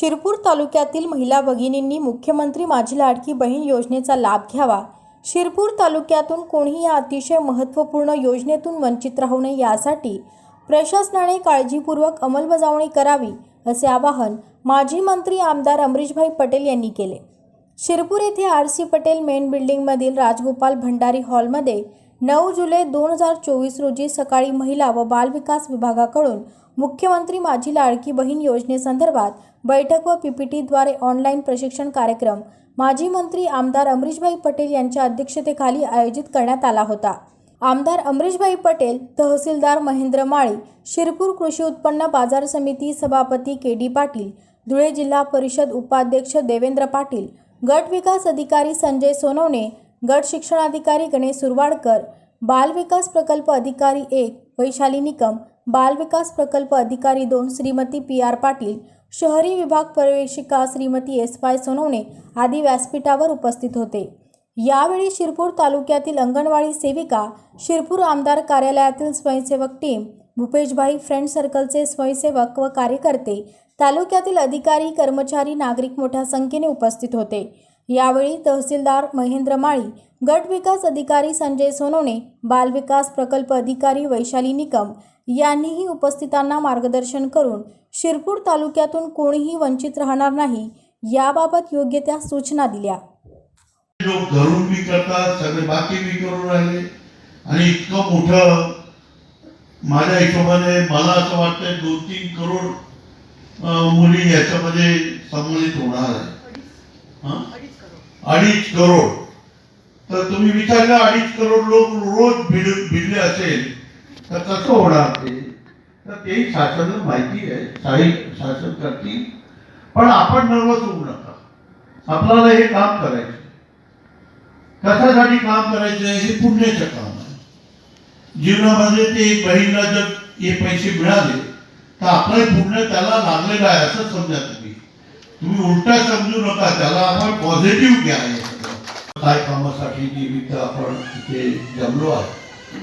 शिरपूर तालुक्यातील महिला भगिनींनी मुख्यमंत्री माझी लाडकी बहीण योजनेचा लाभ घ्यावा. शिरपूर तालुक्यातून कोणीही या अतिशय महत्त्वपूर्ण योजनेतून वंचित राहू नये यासाठी प्रशासनाने काळजीपूर्वक अंमलबजावणी करावी असे आवाहन माजी मंत्री आमदार अमरीशभाई पटेल यांनी केले. शिरपूर येथे आर सी पटेल मेन बिल्डिंगमधील राजगोपाल भंडारी हॉलमध्ये नऊ जुलै दोन हजार चोवीस रोजी सकाळी महिला व बालविकास विभागाकडून मुख्यमंत्री माझी लाडकी बहीण योजनेसंदर्भात बैठक व पीपीटीद्वारे ऑनलाईन प्रशिक्षण कार्यक्रम माजी मंत्री आमदार अमरीशभाई पटेल यांच्या अध्यक्षतेखाली आयोजित करण्यात आला होता. आमदार अमरीशभाई पटेल तहसीलदार महेंद्र माळी शिरपूर कृषी उत्पन्न बाजार समिती सभापती के डी पाटील धुळे जिल्हा परिषद उपाध्यक्ष देवेंद्र पाटील गट विकास अधिकारी संजय सोनवणे गट शिक्षणाधिकारी गणेश सुरवाडकर बाल विकास प्रकल्प अधिकारी एक वैशाली निकम बालविकास प्रकल्प अधिकारी दोन श्रीमती पी आर पाटील शहरी विभाग प्रवेशिका श्रीमती एस वाय सोनवणे आदी व्यासपीठावर उपस्थित होते. यावेळी शिरपूर तालुक्यातील अंगणवाडी सेविका शिरपूर आमदार कार्यालयातील स्वयंसेवक टीम भूपेशभाई फ्रेंड सर्कलचे स्वयंसेवक व कार्यकर्ते तालुक्यातील अधिकारी कर्मचारी नागरिक मोठ्या संख्येने उपस्थित होते. यावेळी तहसीलदार महेंद्र माळी गट विकास अधिकारी संजय सोनोने बालविकास प्रकल्प अधिकारी वैशाली निकम यांनीही उपस्थितांना मार्गदर्शन करून शिरपूर तालुक्यातून कोणीही वंचित राहणार नाही याबाबत योग्य त्या सूचना दिल्या. लोक धरून बी करतात सगळे बाकी बी करून राहिले. आणि इतकं मोठं माझ्या हिशोबाने मला असं वाटतंय दोन तीन करोड मुली याच्यामध्ये संबंधित होणार आहे. हं? अडीच करोड. तर तुम्ही विचारला अडीच करोड लोक रोज भिड भिडले असेल तर कसं होणार ते? तर ते शासन माहिती आहे शाही शासन करतील. पण आपण नर्वस होऊ नका. आपल्याला हे काम करायचं कशासाठी काम करायचं आहे? हे पुण्याचं काम आहे. जीवनामध्ये ते एक बहिणीला जर हे पैसे मिळाले तर आपलं पुण्य त्याला लागलेलं आहे असं समजा तुम्ही. तुम्ही उलटा समजू नका त्याला आपण पॉझिटिव्ह घ्या काय कामासाठी निमित्त आपण इथे जमलो आहे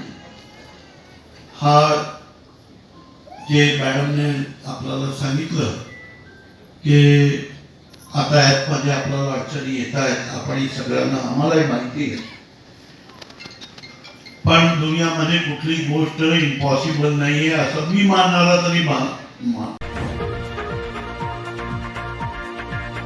हा जे मॅडमने आपल्याला सांगितलं की आता ॲपमध्ये आपल्याला अडचणी येत आहेत आपण सगळ्यांना आम्हालाही माहिती आहे. पण दुनियामध्ये कुठली गोष्ट इम्पॉसिबल नाही आहे असं मी मानणारा तरी मान मान